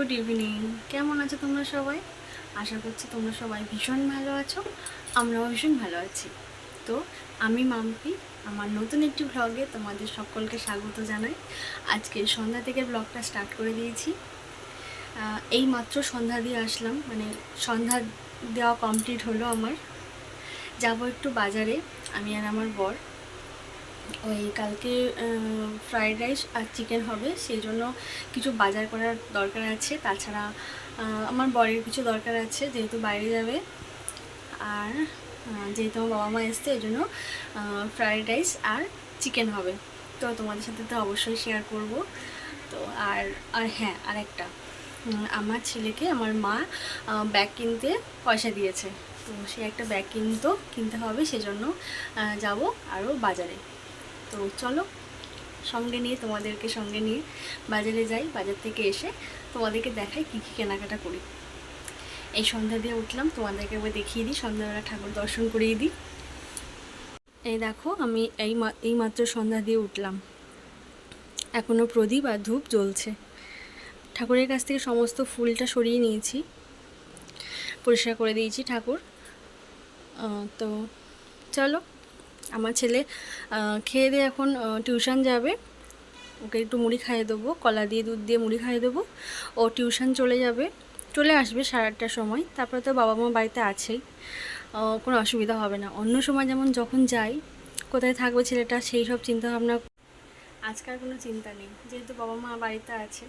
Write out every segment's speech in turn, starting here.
Good evening. কেমন আছো তোমরা সবাই? আশা করছি তোমরা সবাই ভীষণ ভালো আছো, আমরাও ভীষণ ভালো আছি। তো আমি মাম্পি, আমার নতুন একটি ব্লগে তোমাদের সকলকে স্বাগত জানাই। আজকে সন্ধ্যা থেকে ব্লগটা স্টার্ট করে দিয়েছি। এই মাত্র সন্ধ্যা দিয়ে আসলাম মানে সন্ধ্যা দেওয়া কমপ্লিট হলো আমার। যাব একটু বাজারে, আমি আর আমার বর। ওই কালকে ফ্রাইড রাইস আর চিকেন হবে, সেই জন্য কিছু বাজার করার দরকার আছে। তাছাড়া আমার বরের কিছু দরকার আছে, যেহেতু বাইরে যাবে। আর যেহেতু আমার বাবা মা এসছে এই জন্য ফ্রাইড রাইস আর চিকেন হবে। তো তোমাদের সাথে তো অবশ্যই শেয়ার করব। তো আর আর হ্যাঁ আর একটা। আমার ছেলেকে আমার মা ব্যাগ কিনতে পয়সা দিয়েছে। তো সে একটা ব্যাগ কিনতো, কিনতে হবে, সেজন্য যাব আরও বাজারে। তো চলো, সঙ্গে নিয়ে, তোমাদেরকে সঙ্গে নিয়ে বাজারে যাই। বাজার থেকে এসে তোমাদেরকে দেখাই কী কী কেনাকাটা করি। এই সন্ধ্যা দিয়ে উঠলাম, তোমাদেরকে একবার দেখিয়ে দিই, সন্ধ্যাবেলা ঠাকুর দর্শন করিয়ে দিই। এই দেখো, আমি এই এই মাত্র সন্ধ্যা দিয়ে উঠলাম। এখনও প্রদীপ আর ধূপ জ্বলছে। ঠাকুরের কাছ থেকে সমস্ত ফুলটা সরিয়ে নিয়েছি, পরিষ্কার করে দিয়েছি ঠাকুর। তো চলো আমার ছেলে খেয়ে দিয়ে এখন টিউশন যাবে। ওকে একটু মুড়ি খাইয়ে দেবো, কলা দিয়ে, দুধ দিয়ে মুড়ি খাইয়ে দেবো। ও টিউশন চলে যাবে, চলে আসবে সাড়ে আটটার সময়। তারপরে তো বাবা মা বাড়িতে আছেই। কোনো অসুবিধা হবে না। অন্য সময় যেমন যখন যাই, কোথায় থাকবে ছেলেটা, সেই সব চিন্তাভাবনা। আজকাল কোনো চিন্তা নেই। যেহেতু বাবা মা বাড়িতে আছে,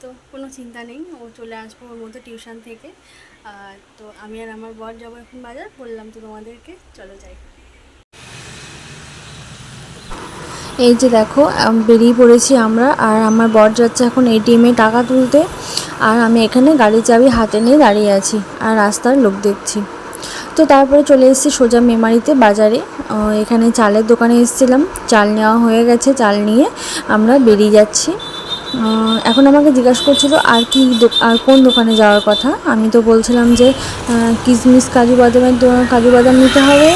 তো কোনো চিন্তা নেই। ও চলে আসব ওর মতো টিউশন থেকে। তো আমি আর আমার বর যাব এখন বাজার। বললাম তো তোমাদেরকে, চলো যাই। এই যে দেখো বেরিয়ে পড়েছি আমরা, আর আমার বর যাচ্ছে এখন এটিএমে টাকা তুলতে, আর আমি এখানে গাড়ির চাবি হাতে নিয়ে দাঁড়িয়ে আছি, আর রাস্তার লোক দেখছি। তো তারপরে চলে এসেছি সোজা মেমারিতে বাজারে এখানে চালের দোকানে এসেছিলাম, চাল নেওয়া হয়ে গেছে, চাল নিয়ে আমরা বেরিয়ে যাচ্ছি। এখন আমাকে জিজ্ঞাসা করছিল আর কি আর কোন দোকানে যাওয়ার কথা। আমি তো বলছিলাম যে কিশমিশ কাজু বাদামের কাজু বাদাম নিতে হবে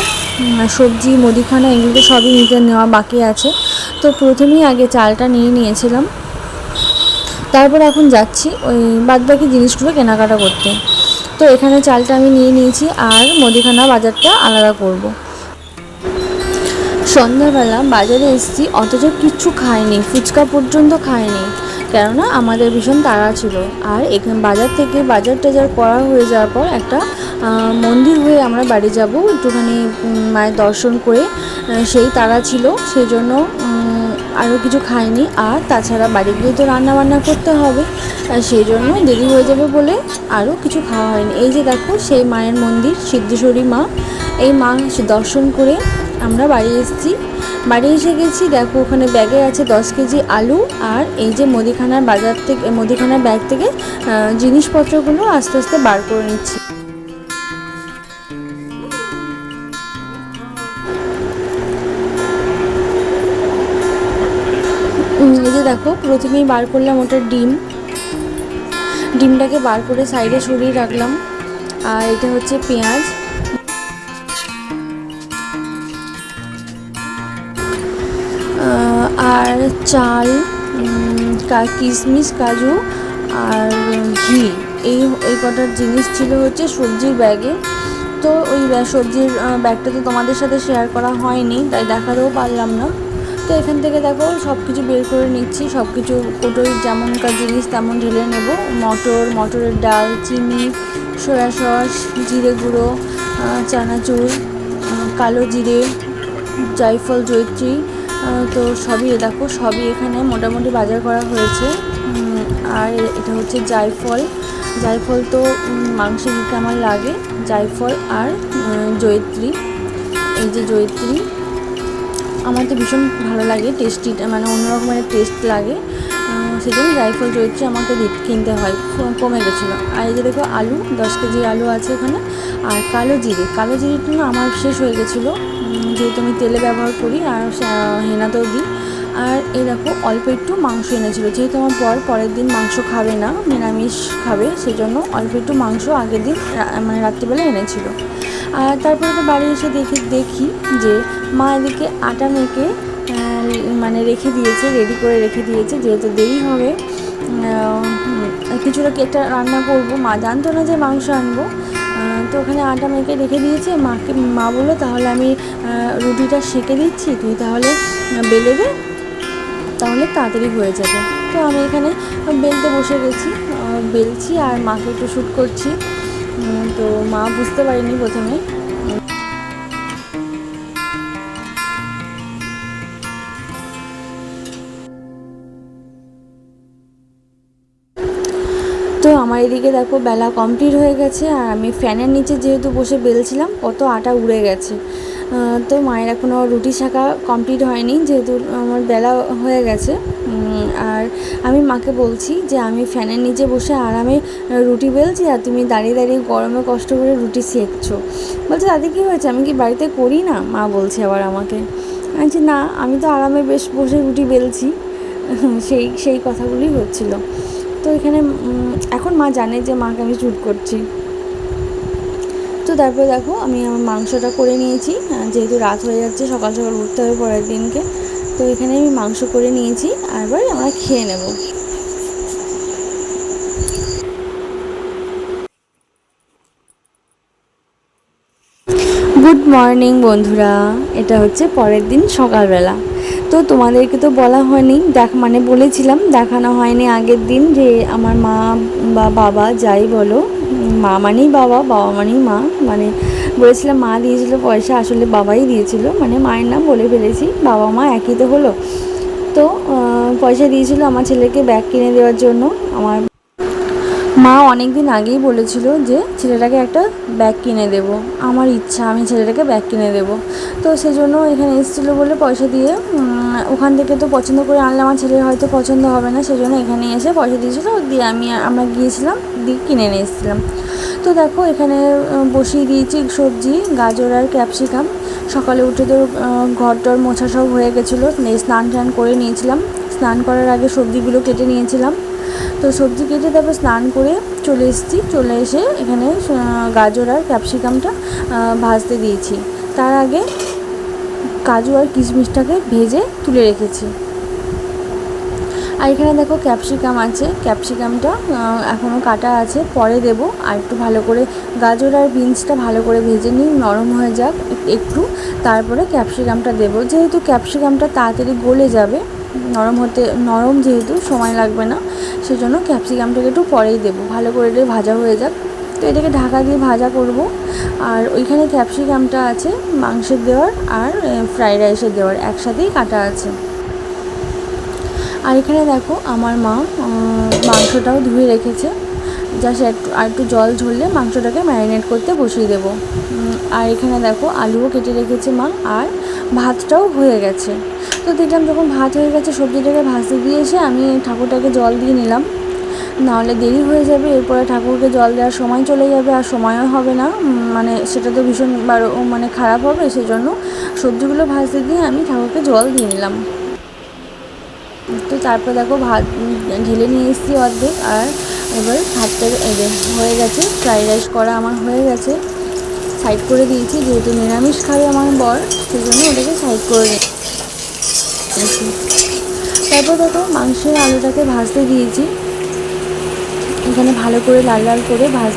সবজি, মুদিখানা, এগুলো সবই নিতে নেওয়া বাকি আছে। তো প্রথমেই আগে চালটা নিয়ে নিয়েছিলাম। তারপর এখন যাচ্ছি ওই বাদবাকি জিনিসগুলো কেনাকাটা করতে। তো এখানে চালটা আমি নিয়ে নিয়েছি আর মুদিখানা বাজারটা আলাদা করব। সন্ধ্যাবেলা বাজারে এসেছি, অথচ কিচ্ছু খাইনি, ফুচকা পর্যন্ত খাইনি। কেননা আমাদের ভীষণ তাড়া ছিল। আর এখানে বাজার থেকে বাজার টাজার করা হয়ে যাওয়ার পর একটা মন্দির হয়ে আমরা বাড়ি যাব। একটুখানি মায়ের দর্শন করে সেই তাড়া ছিল। সেই জন্য আরও কিছু খাইনি। আর তাছাড়া বাড়ি গিয়ে তো রান্না বান্না করতে হবে। সেই জন্য দেরি হয়ে যাবে বলে আরও কিছু খাওয়া হয়নি। এই যে দেখো, সেই মায়ের মন্দির, সিদ্ধেশ্বরী মা। এই মা দর্শন করে আমরা বাড়ি এসেছি। বাড়ি এসে গেছি, দেখো ওখানে ব্যাগে আছে দশ কেজি আলু আর এই যে মুদিখানার বাজার থেকে মুদিখানার ব্যাগ থেকে জিনিসপত্রগুলো আস্তে আস্তে বার করে নিচ্ছি। এই যে দেখো, প্রথমেই বার করলাম ওটা ডিম। ডিমটাকে বার করে সাইডে সরিয়ে রাখলাম। আর এটা হচ্ছে পেঁয়াজ। আর চাল কিশমিশ কাজু আর ঘি। এই এই কটার জিনিস ছিল হচ্ছে সবজির ব্যাগে। তো ওই সবজির ব্যাগটা তো তোমাদের সাথে শেয়ার করা হয়নি তাই দেখাতেও পারলাম না। তো এখান থেকে দেখো সব কিছু বের করে নিচ্ছি সব কিছু কোটোই যেমনকার জিনিস তেমন ঢেলে নেব। মটর মটরের ডাল চিনি সয়া সস জিরে গুঁড়ো চানাচুর কালো জিরে জায়ফল জয়ত্রী আহ, তো সবই দেখো, সবই এখানে মোটামুটি বাজার করা হয়েছে। আর এটা হচ্ছে জায়ফল। জায়ফল তো মাংসে দিতে আমার লাগে। জায়ফল আর জয়ত্রী। এই যে জয়ত্রী, আমার তো ভীষণ ভালো লাগে টেস্টি মানে অন্যরকমের টেস্ট লাগে। সেজন্য জায়ফল, জয়ত্রী আমাকে কিনতে হয়। কমে গেছিল। আর এই যে দেখো আলু, দশ কেজি আলু আছে এখানে। আর কালো জিরে, কালো জিরেটা না আমার শেষ হয়ে গেছিল। যেহেতু আমি তেলে ব্যবহার করি আর হেনাতেও দিই। আর এই দেখো, অল্প একটু মাংস এনেছিলো। যেহেতু আমার পর পরের দিন মাংস খাবে না, নিরামিষ খাবে, সেজন্য অল্প একটু মাংস আগের দিন মানে রাত্রিবেলা এনেছিল। আর তারপরে তো বাড়ি এসে দেখি দেখি যে মা এদিকে আটা মেখে মানে রেখে দিয়েছে রেডি করে রেখে দিয়েছে, যেহেতু দেরি হবে কিছুটা কেকটা রান্না করব? মা জানতো না যে মাংস আনব। তো ওখানে আটা মেখে রেখে দিয়েছে। মাকে, মা বলল, তাহলে আমি রুটিটা সেঁকে দিচ্ছি, তুই তাহলে বেলে দে, তাহলে তাড়াতাড়ি হয়ে যাবে। তো আমি এখানে বেলতে বসে গেছি বেলছি আর মাকে একটু শ্যুট করছি। তো মা বুঝতে পারিনি প্রথমে। এদিকে দেখো বেলা কমপ্লিট হয়ে গেছে, আর আমি ফ্যানের নিচে যেহেতু বসে বেলছিলাম, কত আটা উড়ে গেছে। তো মায়ের এখনও রুটি শাখা কমপ্লিট হয়নি, যেহেতু আমার বেলা হয়ে গেছে। আর আমি মাকে বলছি যে আমি ফ্যানের নিচে বসে আরামে রুটি বেলছি, আর তুমি দাঁড়িয়ে দাঁড়িয়ে গরমে কষ্ট করে রুটি সেঁকছো। বলছে তাতে কী হয়েছে? আমি কি বাড়িতে করি না? মা বলছে আবার আমাকে। আমি বলছি, না, আমি তো আরামে বেশ বসে রুটি বেলছি। সেই সেই কথাগুলোই হচ্ছিল। তো এখানে এখন মা জানে যে মাকে আমি শ্যুট করছি। তো তারপরে দেখো, আমি আমার মাংসটা করে নিয়েছি। যেহেতু রাত হয়ে যাচ্ছে, সকাল সকাল উঠতে হবে পরের দিনকে। তো এখানে আমি মাংস করে নিয়েছি, আর আমরা খেয়ে নেব। গুড মর্নিং বন্ধুরা। এটা হচ্ছে পরের দিন সকালবেলা। তো তোমাদেরকে তো বলা হয়নি। দেখ মানে বলেছিলাম দেখানো হয়নি আগের দিন যে আমার মা বা বাবা যাই বলো, মা মানেই বাবা বাবা মানেই মা। মানে বলেছিলাম, মা দিয়েছিল পয়সা, আসলে বাবাই দিয়েছিল। মানে মায়ের নাম বলে ফেলেছি, বাবা মা একই তো হলো। তো পয়সা দিয়েছিল আমার ছেলেকে ব্যাগ কিনে দেওয়ার জন্য। আমার মা অনেক দিন আগেই বলেছিল যে ছেলেটাকে একটা ব্যাগ কিনে দেব। আমার ইচ্ছা, আমি ছেলেটাকে ব্যাগ কিনে দেব। তো সেজন্য এখানে এসেছিল বলে পয়সা দিয়ে ওখান থেকে তো পছন্দ করে আনলে আমার ছেলের হয়তো পছন্দ হবে না, সেজন্য এখানে এসে পয়সা দিয়েছিলো, দিয়ে আমি, আমরা গিয়েছিলাম, দিয়ে কিনে নিয়ে এসেছিলাম। তো দেখো, এখানে বসিয়ে দিয়েছি সবজি, গাজর আর ক্যাপসিকাম। সকালে উঠে তো ঘর টর মোছা সব হয়ে গেছিল স্নান টান করে নিয়েছিলাম। স্নান করার আগে সবজিগুলো কেটে নিয়েছিলাম। তো সবজি কেটে তারপর স্নান করে চলে এসেছি। চলে এসে এখানে গাজর আর ক্যাপসিকামটা ভাজতে দিয়েছি। তার আগে কাজু আর কিশমিশটাকে ভেজে তুলে রেখেছি। আর এখানে দেখো ক্যাপসিকাম আছে। ক্যাপসিকামটা এখনও কাটা আছে। পরে দেবো। আর একটু ভালো করে গাজর আর বিনসটা ভালো করে ভেজে নিই। নরম হয়ে যাক একটু। তারপরে ক্যাপসিকামটা দেবো। যেহেতু ক্যাপসিকামটা তাড়াতাড়ি গলে যাবে নরম হতে, নরম যেহেতু, সময় লাগবে না, সেজন্য ক্যাপসিকামটাকে একটু পরেই দেবো। ভালো করে এটা ভাজা হয়ে যাক। তো এটাকে ঢাকা দিয়ে ভাজা করব। আর ওইখানে ক্যাপসিকামটা আছে, মাংসের দেওয়ার আর ফ্রাইড রাইসের দেওয়ার। একসাথেই কাটা আছে। আর এখানে দেখো, আমার মা মাংসটাও ধুয়ে রেখেছে। জাস্ট একটু, আর একটু জল ঝরলে মাংসটাকে ম্যারিনেট করতে বসিয়ে দেবো। আর এখানে দেখো, আলুও কেটে রেখেছে মা। আর ভাতটাও হয়ে গেছে। তো দেখলাম যখন ভাত হয়ে গেছে, সবজিটাকে ভাজতে দিয়ে এসে আমি ঠাকুরটাকে জল দিয়ে নিলাম। নাহলে দেরি হয়ে যাবে, এরপরে ঠাকুরকে জল দেওয়ার সময় চলে যাবে আর সময়ও হবে না। মানে সেটা তো ভীষণ বারো মানে খারাপ হবে, সেজন্য সবজিগুলো ভাজতে দিয়ে আমি ঠাকুরকে জল দিয়ে নিলাম। তো তারপর দেখো ভাত ঢেলে নিয়ে এসেছি অর্ধেক, আর এবার ভাতটা হয়ে গেছে, ফ্রাইড রাইস করা আমার হয়ে গেছে। সাইড করে দিয়েছি, যেহেতু নিরামিষ খাবে আমার বর সেই জন্য ওটাকে সাইড করে দিয়েছি তারপর দেখো, মাংসের আলুটাকে ভাজতে দিয়েছি। এখানে ভালো করে লাল লাল করে ভাজ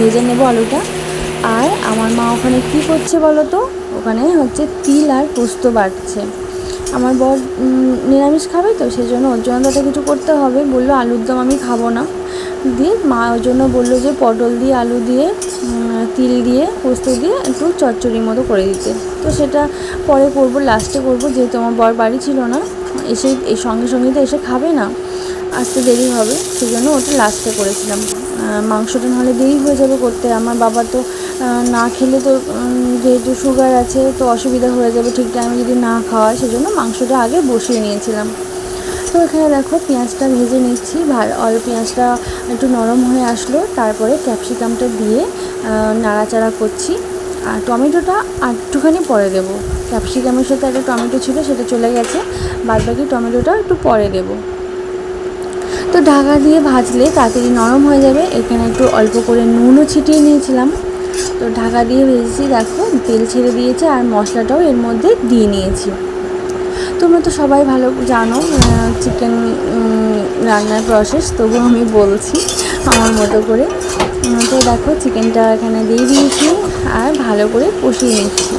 ভেজে নেব আলুটা। আর আমার মা ওখানে কী করছে বলো তো? ওখানে হচ্ছে তিল আর পোস্ত বাটছে। আমার বর নিরামিষ খাবে তো সেই জন্য ওর জন্য তো কিছু করতে হবে। বলল, আলুর দম আমি খাব না। দিয়ে মা ওর জন্য বলল যে, পটল দিয়ে আলু দিয়ে তিল দিয়ে, পোস্ত দিয়ে একটু চচ্চড়ির মতো করে দিতে। তো সেটা পরে করব, লাস্টে করব, যেহেতু আমার বর বাড়ি ছিল না, এসে এই সঙ্গে সঙ্গে তো এসে খাবে না, আসতে দেরি হবে সেই জন্য ওটা লাস্টে করেছিলাম। মাংসটা নাহলে দেরি হয়ে যাবে করতে, আমার বাবা তো না খেলে তো যেহেতু সুগার আছে, তো অসুবিধা হয়ে যাবে ঠিক টাইমে যদি না খাওয়ায়, সেজন্য মাংসটা আগে বসিয়ে নিয়েছিলাম। তো এখানে দেখো পেঁয়াজটা ভেজে নিচ্ছি ভালো অল পেঁয়াজটা একটু নরম হয়ে আসলো, তারপরে ক্যাপসিকামটা দিয়ে নাড়াচাড়া করছি। আর টমেটোটা একটুখানি পরে দেবো। ক্যাপসিকামের সাথে একটা টমেটো ছিল, সেটা চলে গেছে। বাদ বাকি টমেটোটা একটু পরে দেবো। তো ঢাকা দিয়ে ভাজলে তাড়াতাড়ি নরম হয়ে যাবে। এখানে একটু অল্প করে নুনও ছিটিয়ে নিয়েছিলাম। তো ঢাকা দিয়ে ভেজেছি, দেখো, তেল ছেড়ে দিয়েছে আর মশলাটাও এর মধ্যে দিয়ে নিয়েছি। তোমরা তো সবাই ভালো জানো চিকেন রান্নার প্রসেস তবু আমি বলছি আমার মতো করে। তো দেখো চিকেনটা এখানে দিয়ে দিয়েছি আর ভালো করে কষিয়ে নিচ্ছি।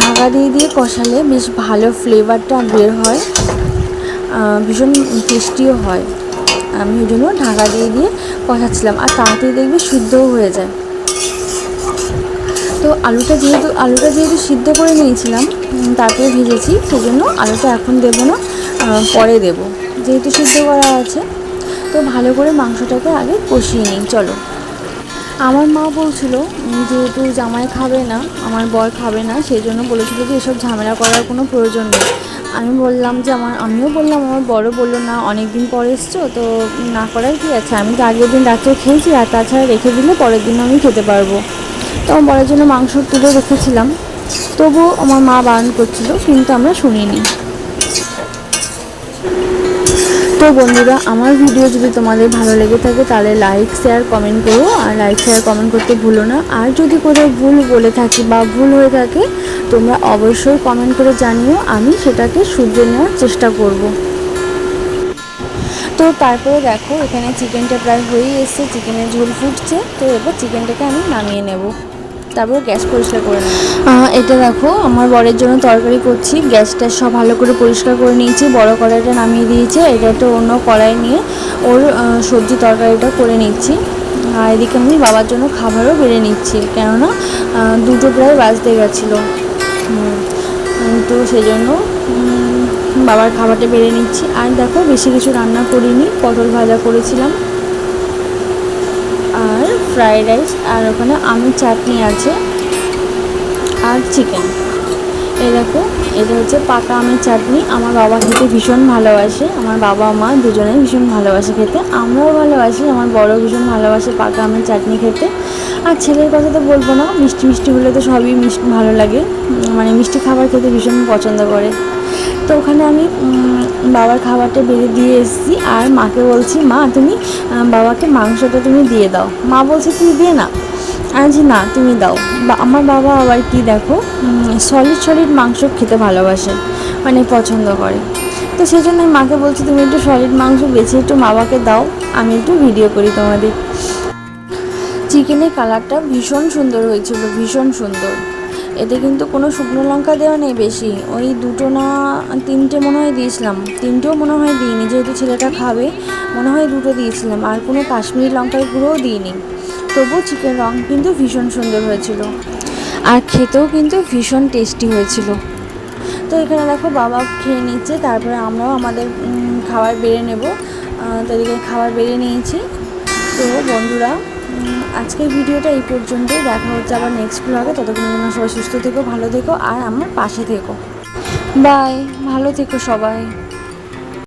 ঢাকা দিয়ে দিয়ে কষালে বেশ ভালো ফ্লেভারটা বের হয় ভীষণ টেস্টিও হয়। আমি ওই জন্য ঢাকা দিয়ে দিয়ে কষাচ্ছিলাম আর তাড়াতাড়ি দেখবে সিদ্ধও হয়ে যায়। তো আলুটা যেহেতু আলুটা যেহেতু সিদ্ধ করে নিয়েছিলাম তারপরে ভেজেছি, সেজন্য আলুটা এখন দেবো না পরে দেব। যেহেতু সিদ্ধ করা আছে, তো ভালো করে মাংসটাকে আগে কষিয়ে নিই, চলো। আমার মা বলছিল যেহেতু জামাই খাবে না, আমার বর খাবে না সেই জন্য বলেছিল যে এসব ঝামেলা করার কোনো প্রয়োজন নেই। আমি বললাম যে, আমার আমিও বললাম, আমার বড় বলল, না, অনেক দিন পরে এসছো, তো না করার কি আছে? আমি তো আগের দিন রাত্রে খেয়েছি, আর তাছাড়া রেখে দিলে পরের দিন আমি খেতে পারব। তো আমার বরের জন্য মাংস তুলে রেখেছিলাম। তবুও আমার মা বারণ করছিল, কিন্তু আমরা শুনিনি। তো বন্ধুরা, আমার ভিডিও যদি তোমাদের ভালো লেগে থাকে, তাহলে লাইক শেয়ার কমেন্ট করো। আর লাইক শেয়ার কমেন্ট করতে ভুলো না। আর যদি কোথাও ভুল বলে থাকি বা ভুল হয়ে থাকে, তোমরা অবশ্যই কমেন্ট করে জানিও। আমি সেটাকে শুধরে নেওয়ার চেষ্টা করব। তো তারপরে দেখো, এখানে চিকেনটা প্রায় হয়েই এসছে। চিকেনের ঝোল ফুটছে। তো এবার চিকেনটাকে আমি নামিয়ে নেব। তারপর গ্যাস পরিষ্কার করে এটা দেখো, আমার বরের জন্য তরকারি করছি। গ্যাসটা সব ভালো করে পরিষ্কার করে নিয়েছি, বড় কড়াইটা নামিয়ে দিয়েছে এটা একটা অন্য কড়াই নিয়ে ওর সবজি তরকারিটা করে নিচ্ছি। আর এদিকে আমি বাবার জন্য খাবারও বেড়ে নিচ্ছি, কেননা দুটো প্রায় বাজতে গেছিল। তো সেই জন্য বাবার খাবারটা বেড়ে নিচ্ছি। আর দেখো, বেশি কিছু রান্না করিনি, পটল ভাজা করেছিলাম। আর ফ্রাইড রাইস আর ওখানে আমের চাটনি আছে আর চিকেন দেখো, এটা হচ্ছে পাকা আমের চাটনি। আমার বাবা খেতে ভীষণ ভালোবাসে। আমার বাবা মা দুজনেই ভীষণ ভালোবাসে খেতে। আমরাও ভালোবাসি, আমার বড় ভীষণ ভালোবাসে পাকা আমের চাটনি খেতে। আর ছেলের কথা তো বলব না, মিষ্টি মিষ্টি হলে তো সবই মিষ্টি ভালো লাগে। মানে মিষ্টি খাবার খেতে ভীষণ পছন্দ করে। তো ওখানে আমি বাবার খাবারটা বেড়ে দিয়ে এসেছি। আর মাকে বলছি, মা, তুমি বাবাকে মাংসটা তুমি দিয়ে দাও। মা বলছে, তুমি দিয়ে না বলছি, না, তুমি দাও। বা, আমার বাবা আবার কি দেখো সলিড সলিড মাংস খেতে ভালোবাসে মানে পছন্দ করে। তো সেই জন্য মাকে বলছি, তুমি একটু সলিড মাংস বেছে একটু বাবাকে দাও, আমি একটু ভিডিও করি তোমাদের। চিকেনের কালারটা ভীষণ সুন্দর হয়েছিল, ভীষণ সুন্দর। এতে কিন্তু কোনো শুকনো লঙ্কা দেওয়া নেই বেশি। ওই দুটো না তিনটে মনে হয় দিয়েছিলাম। তিনটেও মনে হয় দিইনি, যেহেতু ছেলেটা খাবে, মনে হয় দুটো দিয়েছিলাম। আর কোনো কাশ্মীরি লঙ্কার গুঁড়োও দিইনি। তবুও চিকেন রং কিন্তু ভীষণ সুন্দর হয়েছিল। আর খেতেও কিন্তু ভীষণ টেস্টি হয়েছিল। তো এখানে দেখো বাবা খেয়ে নিচ্ছে, তারপরে আমরাও আমাদের খাবার বেড়ে নেব। তো এদিকে খাবার বেড়ে নিয়েছি। তো বন্ধুরা আজকের ভিডিওটা এই পর্যন্তই। দেখা হচ্ছে আবার নেক্সট ব্লগে ততক্ষণ তোমরা সবাই সুস্থ থেকো, ভালো থেকো, আর আমার পাশে থেকো। বাই ভালো থেকো সবাই।